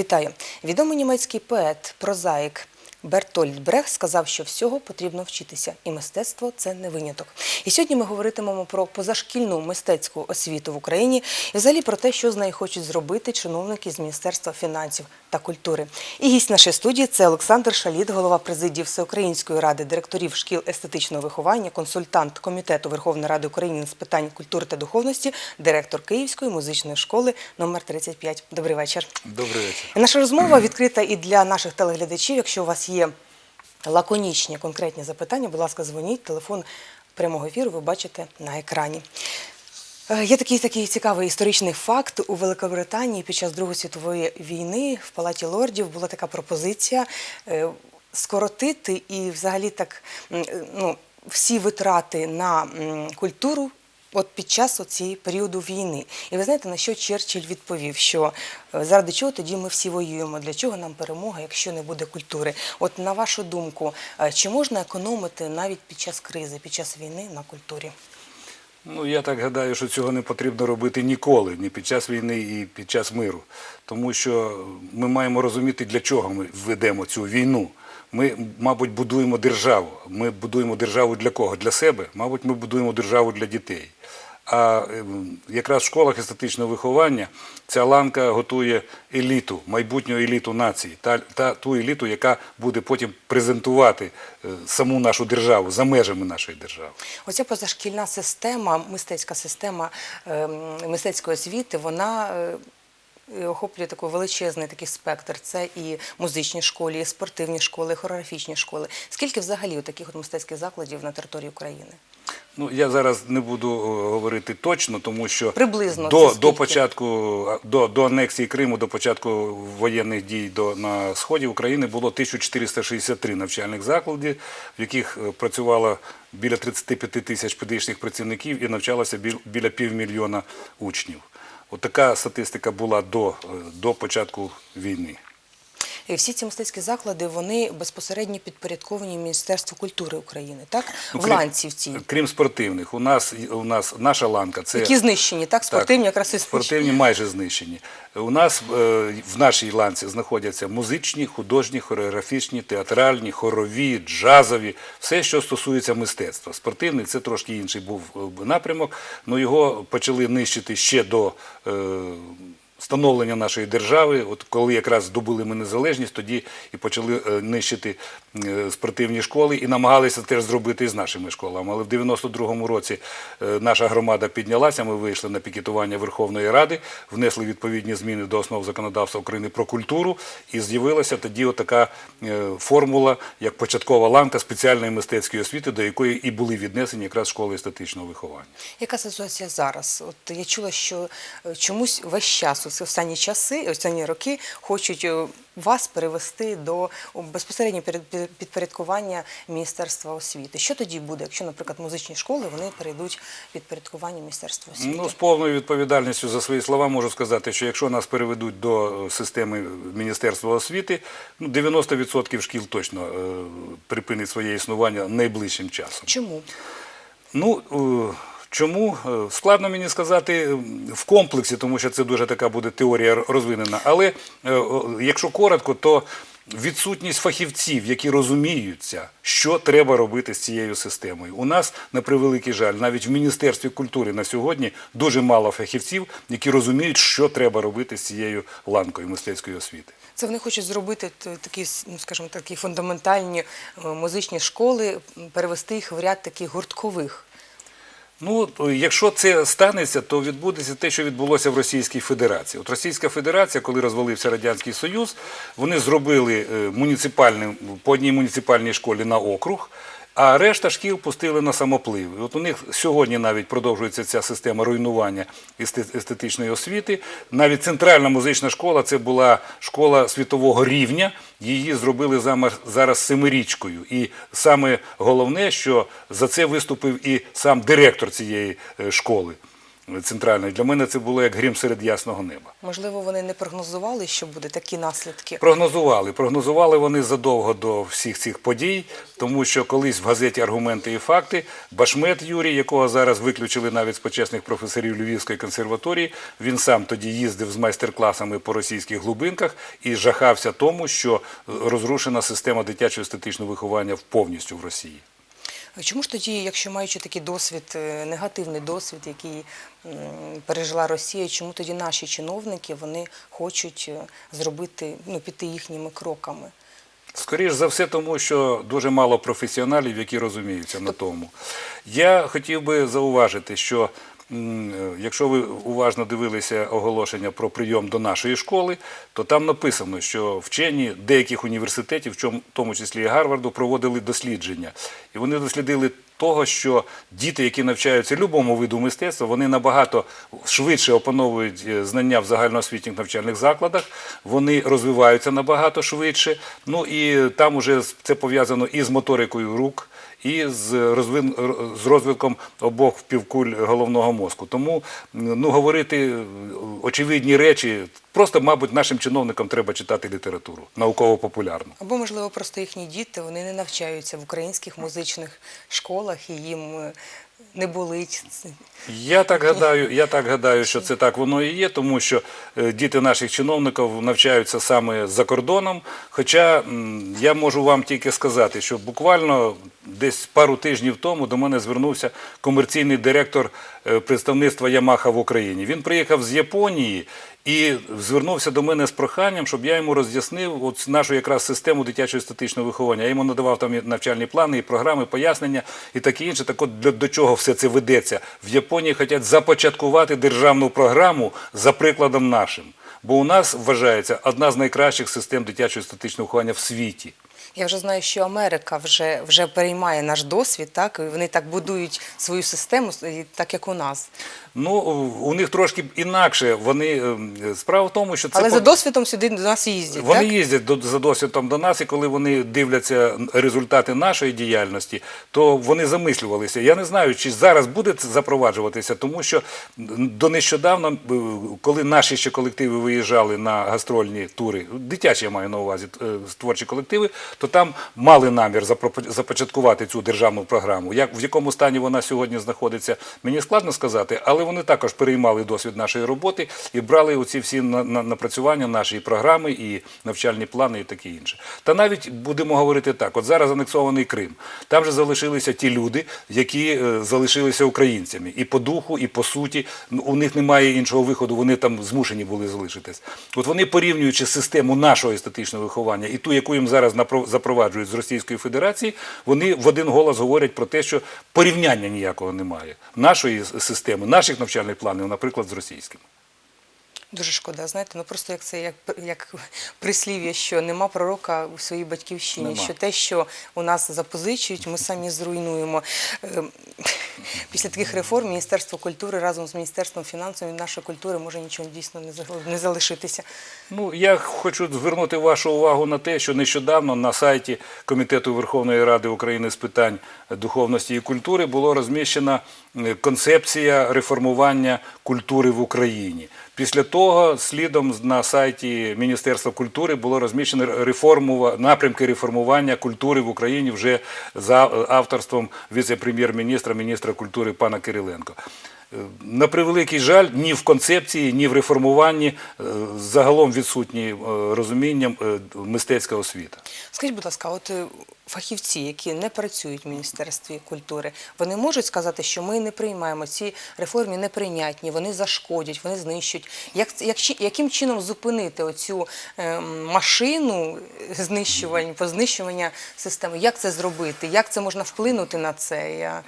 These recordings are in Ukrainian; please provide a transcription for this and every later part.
Вітаю. Відомий німецький поет, прозаїк Бертольд Брех сказав, що всього потрібно вчитися, і мистецтво це не виняток. І сьогодні ми говоритимемо про позашкільну мистецьку освіту в Україні і взагалі про те, що з нею хочуть зробити чиновники з Міністерства фінансів та культури. І гість нашої студії це Олександр Шаліт, голова президії Всеукраїнської ради директорів шкіл естетичного виховання, консультант комітету Верховної Ради України з питань культури та духовності, директор Київської музичної школи номер 35. Добрий вечір. Добрий вечір. Наша розмова відкрита і для наших телеглядачів. Якщо у вас є лаконічні конкретні запитання, будь ласка, дзвоніть. Телефон прямого ефіру ви бачите на екрані. Е, Є такий такий цікавий історичний факт у Великобританії під час Другої світової війни в Палаті лордів була така пропозиція е, скоротити і взагалі так е, ну, всі витрати на культуру. От під час цієї періоду війни. І ви знаєте, на що Черчилль відповів, що заради чого тоді ми всі воюємо, для чого нам перемога, якщо не буде культури? От на вашу думку, чи можна економити навіть під час кризи, під час війни на культурі? Ну я так гадаю, що цього не потрібно робити ніколи, ні під час війни і під час миру. Тому що ми маємо розуміти, для чого ми ведемо цю війну. Ми, мабуть, будуємо державу. Ми будуємо державу для кого? Для себе. Мабуть, ми будуємо державу для дітей. А ем, якраз в школах естетичного виховання ця ланка готує еліту, майбутню еліту нації, та, та ту еліту, яка буде потім презентувати е, саму нашу державу за межами нашої держави. Оця позашкільна система, мистецька система ем, мистецької освіти, вона е, охоплює такий величезний такий спектр. Це і музичні школи, і спортивні школи, і хореографічні школи. Скільки взагалі таких от мистецьких закладів на території України? Ну, я зараз не буду е, говорити точно, тому що Приблизно до, до початку до, до анексії Криму, до початку воєнних дій до, на сході України було 1463 навчальних закладів, в яких е, працювало біля 35 тисяч педагогічних працівників і навчалося біл- біля півмільйона учнів. От статистика була до, е, до початку війни. І всі ці мистецькі заклади вони безпосередньо підпорядковані Міністерству культури України, так? Ну, в крім- ланці в цій. Крім спортивних, у нас, у нас наша ланка це Які знищені, так? Спортивні якраз і знищені. спортивні майже знищені. У нас е, в нашій ланці знаходяться музичні, художні, хореографічні, театральні, хорові, джазові, все, що стосується мистецтва. Спортивний це трошки інший був е, напрямок, але його почали нищити ще до. Становлення нашої держави, от коли якраз здобули ми незалежність, тоді і почали е, нищити е, спортивні школи і намагалися теж зробити і з нашими школами. Але в 92-му році е, наша громада піднялася. Ми вийшли на пікетування Верховної Ради, внесли відповідні зміни до основ законодавства України про культуру, і з'явилася тоді така формула, як початкова ланка спеціальної мистецької освіти, до якої і були віднесені якраз школи естетичного виховання. Яка ситуація зараз? От я чула, що чомусь весь час, останні часи, останні роки, хочуть е, вас перевести до безпосередньо підпорядкування Міністерства освіти. Що тоді буде, якщо, наприклад, музичні школи вони перейдуть підпорядкування Міністерства освіти? Ну, з повною відповідальністю за свої слова можу сказати, що якщо нас переведуть до е, системи Міністерства освіти, ну 90% шкіл точно е, припинить своє існування найближчим часом. Чому? Ну чому Е, складно мені сказати в комплексі, тому що це дуже така буде теорія розвинена. Але е, якщо коротко, то відсутність фахівців, які розуміються, що треба робити з цією системою. У нас, на превеликий жаль, навіть в Міністерстві культури на сьогодні дуже мало фахівців, які розуміють, що треба робити з цією ланкою мистецької освіти. Це вони хочуть зробити такі, ну скажімо, такі фундаментальні е, музичні школи, перевести їх в ряд таких гурткових. Ну, якщо це станеться, то відбудеться те, що відбулося в Російській Федерації. От Російська Федерація, коли розвалився Радянський Союз, вони зробили муніципальним муніципальний, по одній муніципальній школі на округ, а решта шкіл пустили на самоплив. От у них сьогодні навіть продовжується ця система руйнування есте- естетичної освіти. Навіть центральна музична школа це була школа світового рівня. Її зробили зараз семирічкою. І саме головне, що за це виступив і сам директор цієї е, школи. Центральної. Для мене це було як грім серед ясного неба. Можливо, вони не прогнозували, що буде такі наслідки. Прогнозували. Прогнозували вони задовго до всіх цих подій, тому що колись в газеті Аргументи і факти Башмет Юрій, якого зараз виключили навіть з почесних професорів Львівської консерваторії, він сам тоді їздив з майстер-класами по російських глибинках і жахався тому, що розрушена система дитячого естетичного виховання повністю в Росії. Чому ж тоді, якщо маючи такий досвід, е, негативний досвід, який пережила Росія, чому тоді наші чиновники вони хочуть е, зробити, ну, піти їхніми кроками? Скоріше за все, тому що дуже мало професіоналів, які розуміються на тому. Я хотів би зауважити, що якщо ви уважно дивилися оголошення про прийом до нашої школи, то там написано, що вчені деяких університетів, в тому числі і Гарварду, проводили дослідження. І вони дослідили того, що діти, які навчаються любому виду мистецтва, вони набагато швидше опановують е, знання в загальноосвітніх навчальних закладах, вони розвиваються набагато швидше. Ну і там уже це пов'язано і з моторикою рук. І з, розвин, з розвитком обох півкуль головного мозку. Тому ну, говорити очевидні речі, просто, мабуть, нашим чиновникам треба читати літературу, науково-популярну. Або, можливо, просто їхні діти вони не навчаються в українських музичних школах і їм е, не болить. Я так гадаю, я так гадаю, що це так воно і є, тому що е, діти наших чиновників навчаються саме за кордоном. Хоча я можу вам тільки сказати, що буквально десь пару тижнів тому до мене звернувся комерційний директор е, представництва Ямаха в Україні. Він приїхав з Японії. І звернувся до мене з проханням, щоб я йому роз'яснив от нашу якраз систему дитячого статичного виховання. Я йому надавав там навчальні плани, і програми, пояснення і таке інше. Так от для, до чого все це ведеться? В Японії хочуть започаткувати державну програму за прикладом нашим. Бо у нас вважається одна з найкращих систем дитячого статичного виховання в світі. Я вже знаю, що Америка вже, вже переймає наш досвід, так і вони так будують свою систему, так як у нас. Ну, у них трошки інакше. Вони ем, справа в тому, що це Але за досвідом сюди до нас їздять. Вони так? їздять до, за досвідом до нас, і коли вони дивляться результати нашої діяльності, то вони замислювалися. Я не знаю, чи зараз буде це запроваджуватися, тому що до нещодавно, е, коли наші ще колективи виїжджали на гастрольні тури, дитячі я маю на увазі е, творчі колективи, то там мали намір започаткувати цю державну програму. Як в якому стані вона сьогодні знаходиться, мені складно сказати, але вони також переймали досвід нашої роботи і брали оці всі на- на- напрацювання нашої програми і навчальні плани і таке інше. Та навіть будемо говорити так: от зараз анексований Крим. Там же залишилися ті люди, які е, залишилися українцями і по духу, і по суті. У них немає іншого виходу, вони там змушені були залишитись. От вони порівнюючи систему нашого естетичного виховання і ту, яку їм зараз запроваджують з Російської Федерації, вони в один голос говорять про те, що порівняння ніякого немає нашої системи, наших навчальних планів, наприклад, з російськими. Дуже шкода, знаєте, ну просто як це як, як прислів'я, що нема пророка у своїй батьківщині, Нема. що те, що у нас запозичують, ми самі зруйнуємо. Ем, Після таких реформ Міністерство культури разом з Міністерством фінансів від нашої культури може нічого дійсно не залишитися. Ну, я хочу звернути вашу увагу на те, що нещодавно на сайті Комітету Верховної Ради України з питань духовності і культури було розміщена е, концепція реформування культури в Україні. Після того слідом на сайті Міністерства культури було розміщено реформува- напрямки реформування культури в Україні вже за е, авторством віце-прем'єр-міністра, міністра культури пана Кириленко. Е, На превеликий жаль, ні в концепції, ні в реформуванні е, загалом відсутні е, розумінням мистецька освіта. Скажіть, будь ласка, от фахівці, які не працюють в Міністерстві культури, вони можуть сказати, що ми не приймаємо ці реформи неприйнятні, вони зашкодять, вони знищують. Як, як, яким чином зупинити оцю е, машину знищувань, познищування системи? Як це зробити? Як це можна вплинути на це? Я...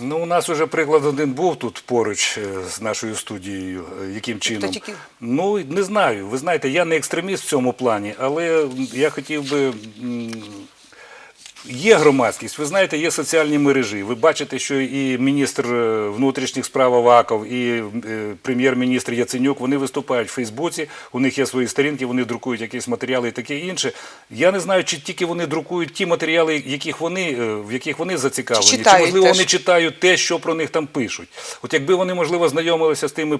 Ну, у нас уже приклад один був тут поруч е, з нашою студією. Е, Яким чином? тільки- Ну, не знаю. Ви знаєте, я не екстреміст в цьому плані, але я хотів би. Є громадськість, ви знаєте, є соціальні мережі. Ви бачите, що і міністр е, внутрішніх справ Аваков, і е, прем'єр-міністр Яценюк, вони виступають в Фейсбуці, у них є свої сторінки, вони друкують якісь матеріали і таке інше. Я не знаю, чи тільки вони друкують ті матеріали, яких вони, е, в яких вони зацікавлені, чи, читають можливо теж? вони читають те, що про них там пишуть. От якби вони, можливо, знайомилися з тими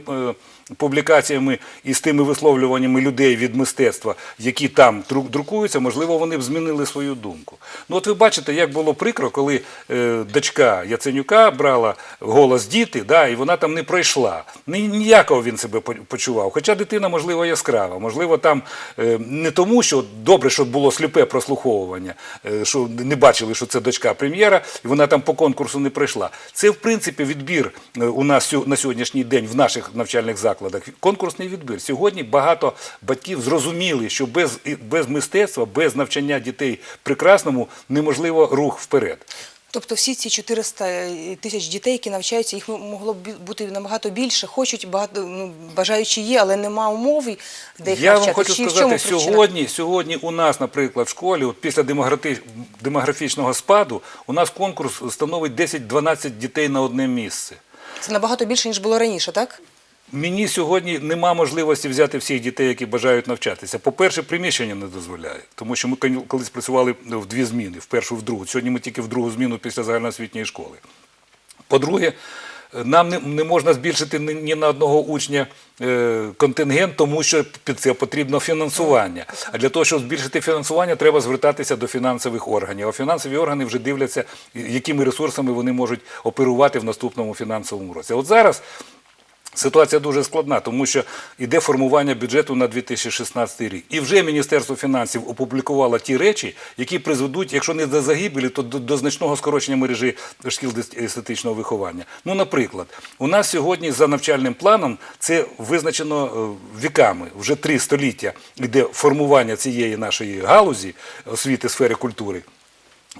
публікаціями і з тими висловлюваннями людей від мистецтва, які там друкуються, можливо, вони б змінили свою думку. Ну, от ви бачите, як було прикро, коли е, дочка Яценюка брала голос діти, да, і вона там не пройшла. Ніякого він себе почував. Хоча дитина, можливо, яскрава, можливо, там е, не тому, що добре, що було сліпе прослуховування, е, що не бачили, що це дочка прем'єра, і вона там по конкурсу не пройшла. Це, в принципі, відбір е, у нас на сьогоднішній день в наших навчальних закладах. Конкурсний відбір. Сьогодні багато батьків зрозуміли, що без, без мистецтва, без навчання дітей прекрасному неможливо рух вперед. Тобто всі ці 400 тисяч дітей, які навчаються, їх могло б бути набагато більше. Хочуть багато ну, бажаючі є, але нема умов, де їх Я навчати. вам хочу Чи сказати, сьогодні, сьогодні у нас, наприклад, в школі, от після демографічного спаду, у нас конкурс становить 10-12 дітей на одне місце. Це набагато більше ніж було раніше, так? Мені сьогодні нема можливості взяти всіх дітей, які бажають навчатися. По-перше, приміщення не дозволяє, тому що ми колись працювали в дві зміни, в першу, в другу. Сьогодні ми тільки в другу зміну після загальноосвітньої школи. По-друге, нам не, можна збільшити ні на одного учня е, контингент, тому що під це потрібно фінансування. А для того, щоб збільшити фінансування, треба звертатися до фінансових органів. А фінансові органи вже дивляться, якими ресурсами вони можуть оперувати в наступному фінансовому році. От зараз Ситуація дуже складна, тому що йде формування бюджету на 2016 рік. І вже Міністерство фінансів опублікувало ті речі, які призведуть, якщо не до загибелі, то до, значного скорочення мережі шкіл естетичного виховання. Ну, наприклад, у нас сьогодні за навчальним планом це визначено е, віками. Вже три століття йде формування цієї нашої галузі освіти сфери культури.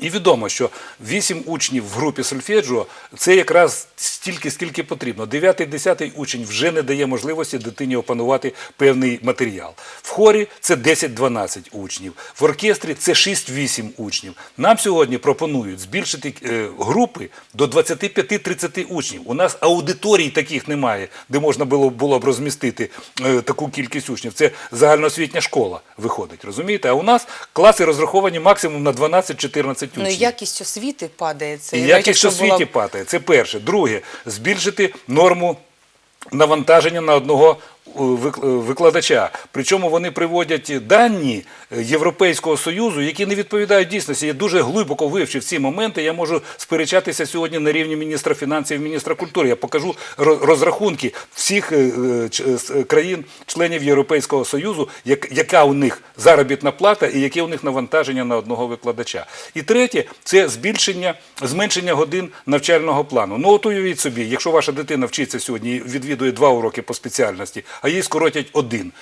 І відомо, що 8 учнів в групі сольфеджіо – це якраз стільки, скільки потрібно. 9-10 учень вже не дає можливості дитині опанувати певний матеріал. В хорі це 10-12 учнів, в оркестрі це 6-8 учнів. Нам сьогодні пропонують збільшити е, групи до 25-30 учнів. У нас аудиторій таких немає, де можна було, було б розмістити е, таку кількість учнів. Це загальноосвітня школа виходить, розумієте? А у нас класи розраховані максимум на 12-14 учнів. Ну якість освіти падає. Це І якість освіти була- падає. Це перше. Друге, збільшити норму навантаження на одного викладача. Причому вони приводять дані е, Європейського Союзу, які не відповідають дійсності. Я дуже глибоко вивчив ці моменти. Я можу сперечатися сьогодні на рівні міністра фінансів, міністра культури. Я покажу ро- розрахунки всіх е, е, ч- е, с- країн, членів Європейського Союзу, як- яка у них заробітна плата і яке у них навантаження на одного викладача. І третє це збільшення, зменшення годин навчального плану. Ну от уявіть собі, якщо ваша дитина вчиться сьогодні і відвідує два уроки по спеціальності, а їй скоротять один,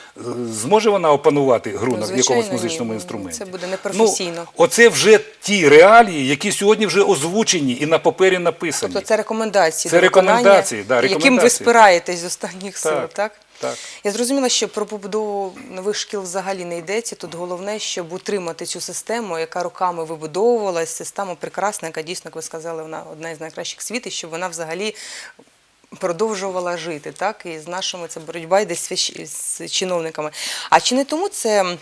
зможе вона опанувати гру Ну, на якомусь музичному Ну, інструменті? це буде непрофесійно. Ну, оце вже ті реалії, які сьогодні вже озвучені і на папері написані. Тобто це рекомендації, Це до виконання, рекомендації, яким ви спираєтесь з останніх сил, Так, так? так. Я зрозуміла, що про побудову нових шкіл взагалі не йдеться. Тут головне, щоб утримати цю систему, яка роками вибудовувалась, система прекрасна, яка дійсно, як ви сказали, вона одна із найкращих світу, щоб вона взагалі продовжувала жити, так? І з нашими це боротьба йде з чиновниками. А чи не тому це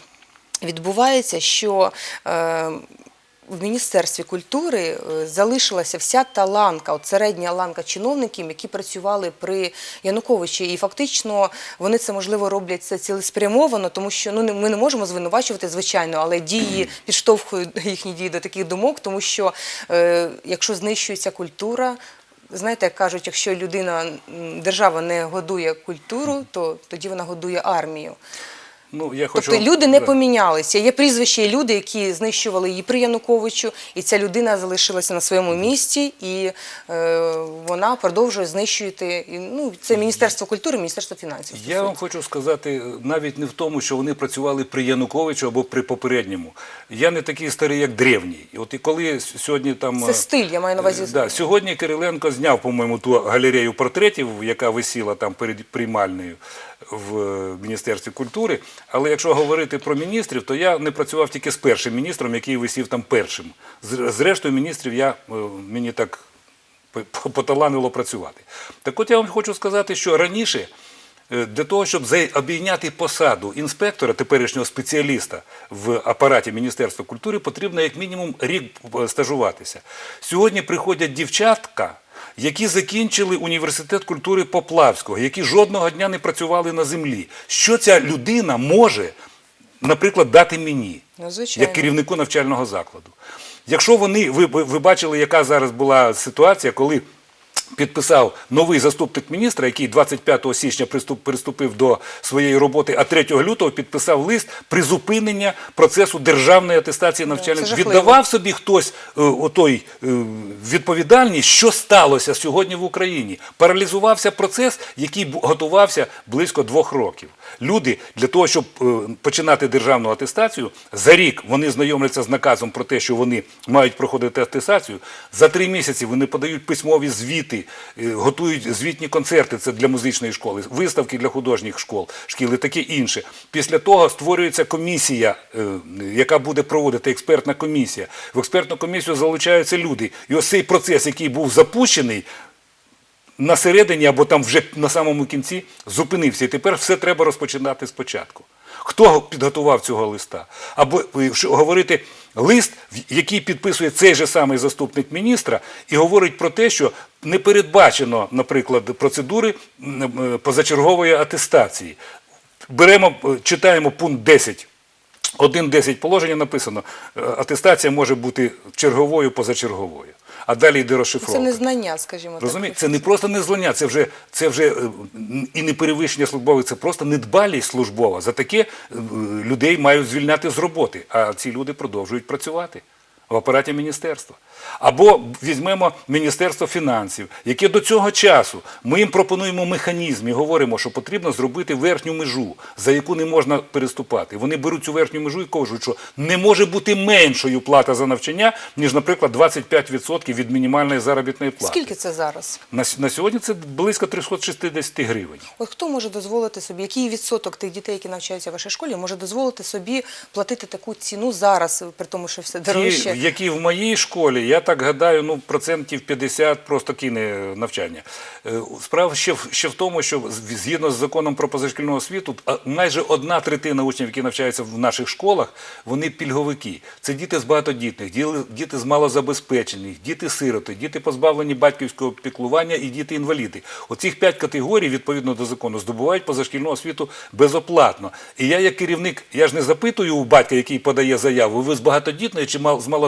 відбувається, що е, в Міністерстві культури е, залишилася вся та ланка, от середня ланка чиновників, які працювали при Януковичі. І фактично вони це можливо роблять це цілеспрямовано, тому що ну ми не можемо звинувачувати, звичайно, але дії підштовхують їхні дії до таких думок, тому що е, якщо знищується культура. Знаєте, як кажуть, якщо людина, держава не годує культуру, то тоді вона годує армію. Ну, я хочу... Тобто люди не Да. помінялися. Є прізвища і люди, які знищували її при Януковичу, і ця людина залишилася на своєму місці, і е, вона продовжує знищувати. І, ну, це Міністерство культури, Міністерство фінансів. Я вам хочу сказати, навіть не в тому, що вони працювали при Януковичу або при попередньому. Я не такий старий, як древній. От і коли сьогодні там Це стиль, я маю на увазі. Е, Да, сьогодні Кириленко зняв, по-моєму, ту галерею портретів, яка висіла там перед приймальною. В е, Міністерстві культури. Але якщо говорити про міністрів, то я не працював тільки з першим міністром, який висів там першим. Зрештою, міністрів я е, мені так поталанило працювати. Так от я вам хочу сказати, що раніше е, для того, щоб обійняти посаду інспектора, теперішнього спеціаліста в апараті Міністерства культури, потрібно як мінімум рік стажуватися. Сьогодні приходять дівчатка, які закінчили університет культури Поплавського, які жодного дня не працювали на землі. Що ця людина може, наприклад, дати мені? Ну, як керівнику навчального закладу. Якщо вони, ви, ви бачили, яка зараз була ситуація, коли підписав новий заступник міністра, який 25 січня приступ, приступив до своєї роботи, а 3 лютого підписав лист призупинення процесу державної атестації навчальних. це. Віддавав собі хтось е, отой е, відповідальність, що сталося сьогодні в Україні. Паралізувався процес, який готувався близько двох років. Люди для того, щоб е, починати державну атестацію, за рік вони знайомляться з наказом про те, що вони мають проходити атестацію. За три місяці вони подають письмові звіти, е, готують звітні концерти. Це для музичної школи, виставки для художніх школ, шкіл і таке інше. Після того створюється комісія, е, яка буде проводити експертна комісія. В експертну комісію залучаються люди. І ось цей процес, який був запущений, на середині або там вже на самому кінці зупинився. І тепер все треба розпочинати спочатку. Хто підготував цього листа? Або е, говорити лист, який підписує цей же самий заступник міністра, і говорить про те, що не передбачено, наприклад, процедури позачергової атестації. Беремо, е, читаємо пункт 10. 1.10 положення написано, е, атестація може бути черговою, позачерговою. А далі йде Це не незнання, скажімо так. Розумієте, це не просто незнання, це вже, це вже е, і не перевищення службових, це просто недбалість службова. За таке е, людей мають звільняти з роботи, а ці люди продовжують працювати в апараті міністерства. Або візьмемо Міністерство фінансів, яке до цього часу ми їм пропонуємо механізм і говоримо, що потрібно зробити верхню межу, за яку не можна переступати. Вони беруть цю верхню межу і кажуть, що не може бути меншою плата за навчання, ніж, наприклад, 25% від мінімальної заробітної плати. Скільки це зараз? На, на сьогодні це близько 360 гривень. От хто може дозволити собі, який відсоток тих дітей, які навчаються в вашій школі, може дозволити собі платити таку ціну зараз, при тому, що все дорожче? Які в моїй школі, я так гадаю, ну процентів 50 просто кине навчання. Е, Справа ще, в- ще в тому, що згідно з законом про позашкільну освіту, майже одна третина учнів, які навчаються в наших школах, вони пільговики. Це діти з багатодітних, діти з малозабезпечених, діти-сироти, діти позбавлені батьківського піклування і діти-інваліди. Оцих п'ять категорій, відповідно до закону, здобувають позашкільну освіту безоплатно. І я, як керівник, я ж не запитую у батька, який подає заяву, ви з багатодітної чи мал- з малозабезпеченої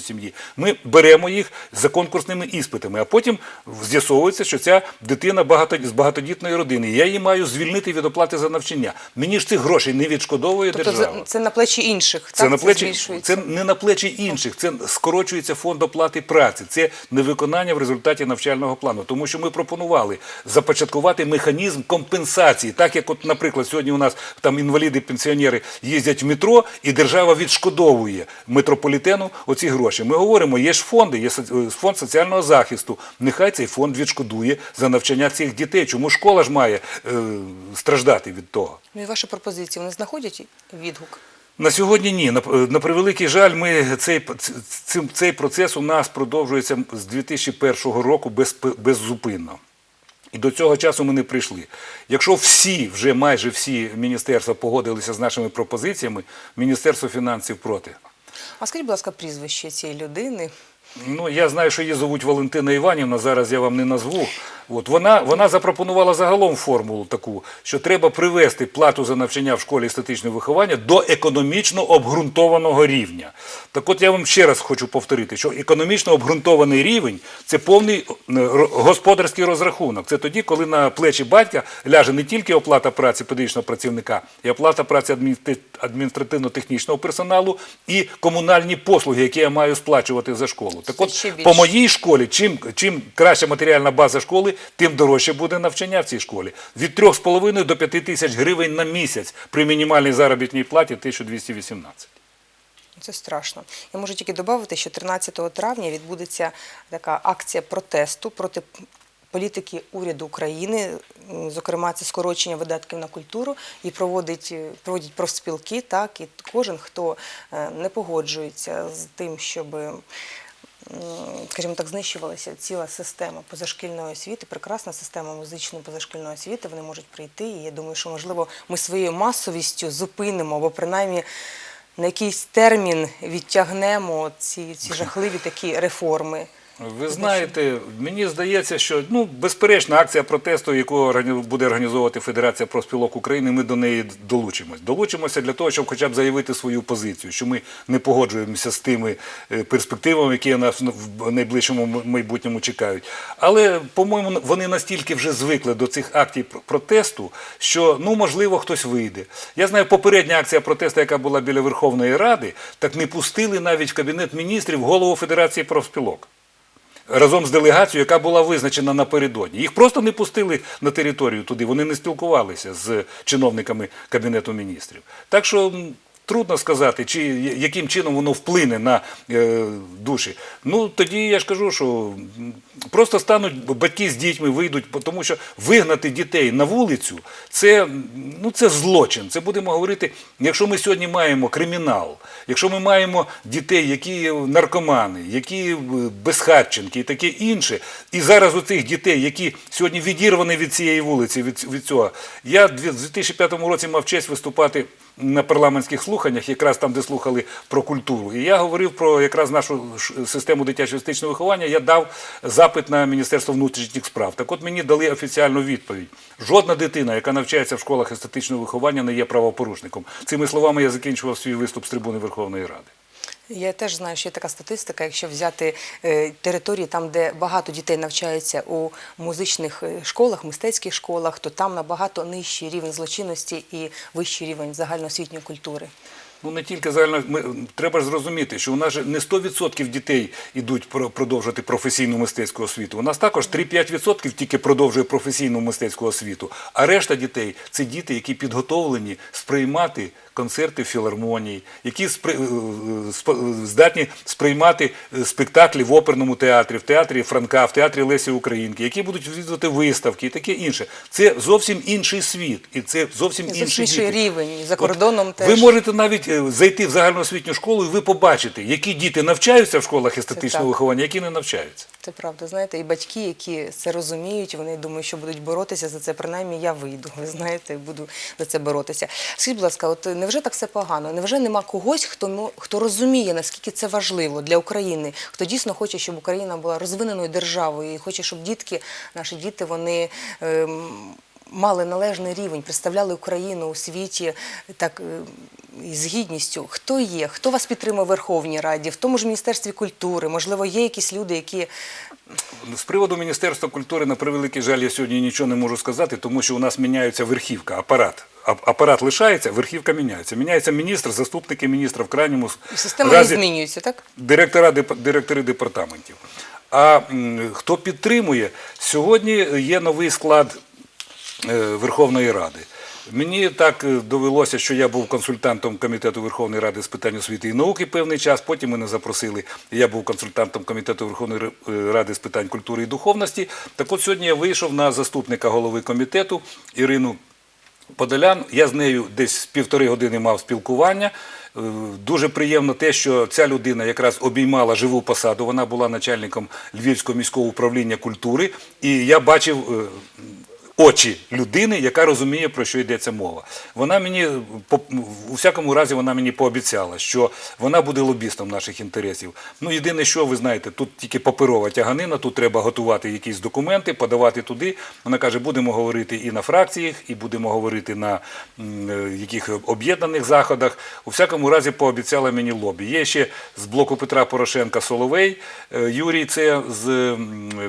сім'ї. Ми беремо їх за конкурсними іспитами, а потім з'ясовується, що ця дитина багато, з багатодітної родини. Я її маю звільнити від оплати за навчання. Мені ж цих грошей не відшкодовує Тобто держава. це, це на плечі інших, Це так? на плечі, збільшується? це не на плечі інших, це скорочується фонд оплати праці, це невиконання в результаті навчального плану. Тому що ми пропонували започаткувати механізм компенсації, так як, от, наприклад, сьогодні у нас там інваліди-пенсіонери їздять в метро, і держава відшкодовує метрополітену оці гроші. Ми говоримо, є ж фонди, є е, фонд соціального захисту. Нехай цей фонд відшкодує за навчання цих дітей. Чому школа ж має е, страждати від того? Ну і ваші пропозиції, вони знаходять відгук? На сьогодні ні. На, на превеликий жаль, ми цей, ц- цей процес у нас продовжується з 2001 року без, беззупинно. І до цього часу ми не прийшли. Якщо всі, вже майже всі міністерства погодилися з нашими пропозиціями, Міністерство фінансів проти. А скажіть, будь ласка, прізвище цієї людини? Ну, я знаю, що її звуть Валентина Іванівна, зараз я вам не назву. От, вона, вона запропонувала загалом формулу таку, що треба привести плату за навчання в школі естетичного виховання до економічно обґрунтованого рівня. Так от я вам ще раз хочу повторити, що економічно обґрунтований рівень – це повний е, господарський розрахунок. Це тоді, коли на плечі батька ляже не тільки оплата праці педагогічного працівника, і оплата праці адміністративно-технічного персоналу і комунальні послуги, які я маю сплачувати за школу. Так Це от, по моїй школі, чим, чим краща матеріальна база школи, тим дорожче буде навчання в цій школі. Від 3,5 до 5 тисяч гривень на місяць при мінімальній заробітній платі 1218. Це страшно. Я можу тільки додати, що 13 травня відбудеться така акція протесту проти політики уряду України, зокрема, це скорочення видатків на культуру, і проводить, проводять профспілки, так, і кожен, хто е, не погоджується з тим, щоб скажімо так, знищувалася ціла система позашкільної освіти, прекрасна система музичної позашкільної освіти. Вони можуть прийти. І я думаю, що можливо ми своєю масовістю зупинимо або принаймні на якийсь термін відтягнемо ці, ці жахливі такі реформи. Ви знаєте, мені здається, що ну безперечна акція протесту, яку буде організовувати Федерація профспілок України, ми до неї долучимось. Долучимося для того, щоб хоча б заявити свою позицію, що ми не погоджуємося з тими е, перспективами, які нас в найближчому майбутньому чекають. Але, по-моєму, вони настільки вже звикли до цих актів протесту, що ну можливо хтось вийде. Я знаю, попередня акція протесту, яка була біля Верховної Ради, так не пустили навіть в кабінет міністрів голову Федерації профспілок разом з делегацією, яка була визначена напередодні. Їх просто не пустили на територію туди, вони не спілкувалися з чиновниками Кабінету міністрів. Так що трудно сказати, чи яким чином воно вплине на е, душі. Ну тоді я ж кажу, що просто стануть батьки з дітьми, вийдуть, тому що вигнати дітей на вулицю це, ну, це злочин. Це будемо говорити, якщо ми сьогодні маємо кримінал, якщо ми маємо дітей, які наркомани, які е, безхатченки і таке інше, і зараз у цих дітей, які сьогодні відірвані від цієї вулиці, від, від цього. Я в 2005 році мав честь виступати на парламентських слуханнях, якраз там, де слухали про культуру. І я говорив про якраз нашу систему дитячого естетичного виховання. Я дав запит на Міністерство внутрішніх справ. Так от мені дали офіціальну відповідь. Жодна дитина, яка навчається в школах естетичного виховання, не є правопорушником. Цими словами я закінчував свій виступ з трибуни Верховної Ради. Я теж знаю, що є така статистика, якщо взяти е, території там, де багато дітей навчаються у музичних е, школах, мистецьких школах, то там набагато нижчий рівень злочинності і вищий рівень загальноосвітньої культури. Ну не тільки загально ми треба ж зрозуміти, що у нас же не 100% дітей йдуть про- продовжувати професійну мистецьку освіту. У нас також 3-5% тільки продовжує професійну мистецьку освіту. А решта дітей це діти, які підготовлені сприймати концерти в філармонії, які спри- е, е, сп- здатні сприймати е, спектаклі в оперному театрі, в театрі Франка, в театрі Лесі Українки, які будуть відвідувати виставки і таке інше. Це зовсім інший світ, і це зовсім Зовсім інший діти. рівень. За От кордоном теж. Ви можете навіть е, зайти в загальноосвітню школу, і ви побачите, які діти навчаються в школах естетичного виховання, які не навчаються. Це правда, знаєте, і батьки, які це розуміють, вони думають, що будуть боротися за це. Принаймні я вийду. Ви знаєте, буду за це боротися. Скажіть, будь ласка, от е, невже так все погано? Невже нема когось, хто мо- хто розуміє, наскільки це важливо для України, хто дійсно хоче, щоб Україна була розвиненою державою і хоче, щоб дітки, наші діти, вони. ем, Мали належний рівень, представляли Україну у світі так е, з гідністю. Хто є? Хто вас підтримує в Верховній Раді, в тому ж Міністерстві культури? Можливо, є якісь люди, які З приводу Міністерства культури, на превеликий жаль, я сьогодні нічого не можу сказати, тому що у нас міняється верхівка, апарат. Апарат лишається, верхівка міняється. Міняється міністр, заступники міністра в крайньому система не змінюється, так? директора, директори департаментів. А хто підтримує, сьогодні є новий склад Верховної Ради. Мені так е, довелося, що я був консультантом комітету Верховної Ради з питань освіти і науки певний час. Потім мене запросили. Я був консультантом комітету Верховної е, Ради з питань культури і духовності. Так от сьогодні я вийшов на заступника голови комітету Ірину Подолян. Я з нею десь півтори години мав спілкування. Е, Дуже приємно те, що ця людина якраз обіймала живу посаду. Вона була начальником Львівського міського управління культури, і я бачив. Очі людини, яка розуміє, про що йдеться мова. Вона мені у всякому разі вона мені пообіцяла, що вона буде лобістом наших інтересів. Ну єдине, що ви знаєте, тут тільки паперова тяганина, тут треба готувати якісь документи, подавати туди. Вона каже, будемо говорити і на фракціях, і будемо говорити на е, яких об'єднаних заходах. У всякому разі, пообіцяла мені лобі. Є ще з блоку Петра Порошенка Соловей е, Юрій, це з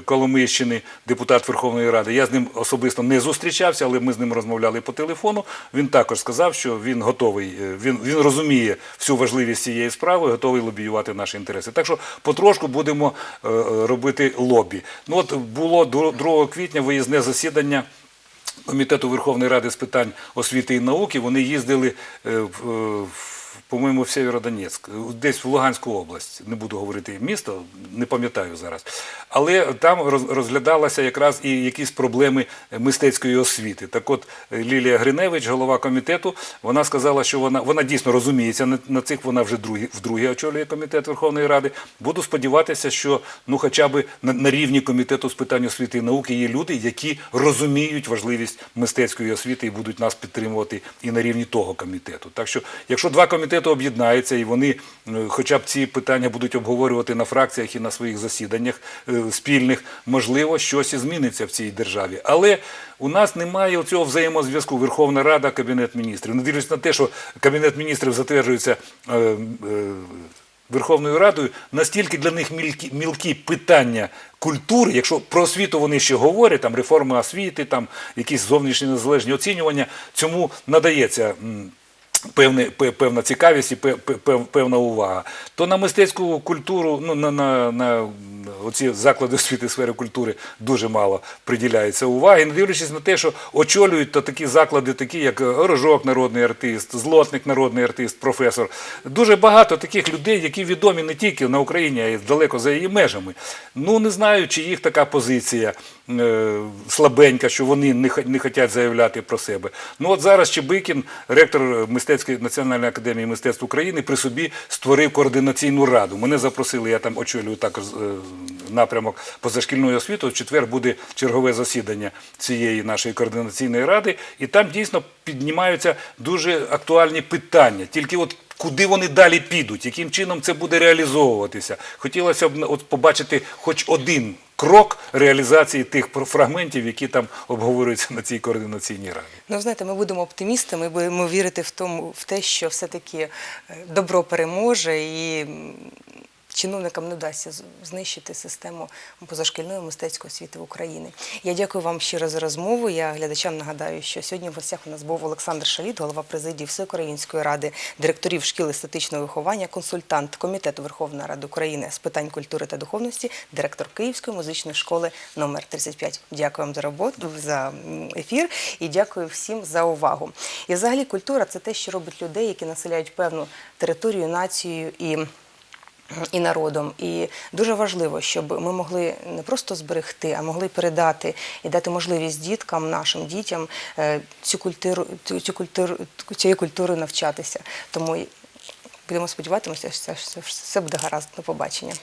Коломийщини, депутат Верховної Ради. Я з ним особисто не зустрічався, але ми з ним розмовляли по телефону. Він також сказав, що він готовий, е, він, він розуміє всю важливість цієї справи, готовий лобіювати наші інтереси. Так що потрошку будемо е, е, робити лобі. Ну от було 2 квітня виїзне засідання. Комітету Верховної Ради з питань освіти і науки вони їздили в по-моєму, в Сєвєродонецьк, десь в Луганську область. Не буду говорити місто, не пам'ятаю зараз. Але там розглядалися якраз і якісь проблеми мистецької освіти. Так от е, Лілія Гриневич, голова комітету, вона сказала, що вона, вона дійсно розуміється на, цих, вона вже вдруге очолює комітет Верховної Ради. Буду сподіватися, що ну, хоча б на рівні комітету з питань освіти і науки є люди, які розуміють важливість мистецької освіти і будуть нас підтримувати і на рівні того комітету. Так що, якщо два комітети об'єднаються і вони е, хоча б ці питання будуть обговорювати на фракціях і на своїх засіданнях е, спільних, можливо, щось і зміниться в цій державі. Але у нас немає цього взаємозв'язку Верховна Рада, Кабінет міністрів. Не дивлячись на те, що Кабінет міністрів затверджується. е, Верховною Радою настільки для них мілкі питання культури, якщо про освіту вони ще говорять, там реформи освіти, там якісь зовнішні незалежні оцінювання, цьому надається. Певне, пе- певна цікавість і пе- пе- певна увага. То на мистецьку культуру, ну на, на, на оці заклади освіти сфери культури дуже мало приділяється уваги, не дивлячись на те, що очолюють то такі заклади, такі як Рожок, народний артист, Злотник, народний артист, професор. Дуже багато таких людей, які відомі не тільки на Україні, а й далеко за її межами. Ну не знаю, чи їх така позиція е, слабенька, що вони не, не хочуть заявляти про себе. Ну от зараз Чебикін, ректор мистецької національної академії мистецтв України, при собі створив координаційну раду. Мене запросили, я там очолюю також е, напрямок позашкільної освіти. В четвер буде чергове засідання цієї нашої координаційної ради, і там дійсно піднімаються дуже актуальні питання. Тільки от Куди вони далі підуть, яким чином це буде реалізовуватися? Хотілося б от побачити хоч один крок реалізації тих фрагментів, які там обговорюються на цій координаційній раді. Ну, знаєте, ми будемо оптимістами, будемо вірити в тому, в те, що все-таки е, добро переможе і чиновникам не вдасться знищити систему позашкільної мистецької освіти в Україні. Я дякую вам щиро за розмову. Я глядачам нагадаю, що сьогодні в гостях у нас був Олександр Шаліт, голова президії Всеукраїнської ради директорів шкіл естетичного виховання, консультант Комітету Верховної Ради України з питань культури та духовності, директор Київської музичної школи номер 35. Дякую вам за роботу, за ефір і дякую всім за увагу. І взагалі культура це те, що робить людей, які населяють певну територію, націю і і народом. І дуже важливо, щоб ми могли не просто зберегти, а могли передати і дати можливість діткам, нашим дітям е, цю культуру, цю культуру, цієї культури навчатися. Тому будемо сподіватися, що все буде гаразд. До побачення.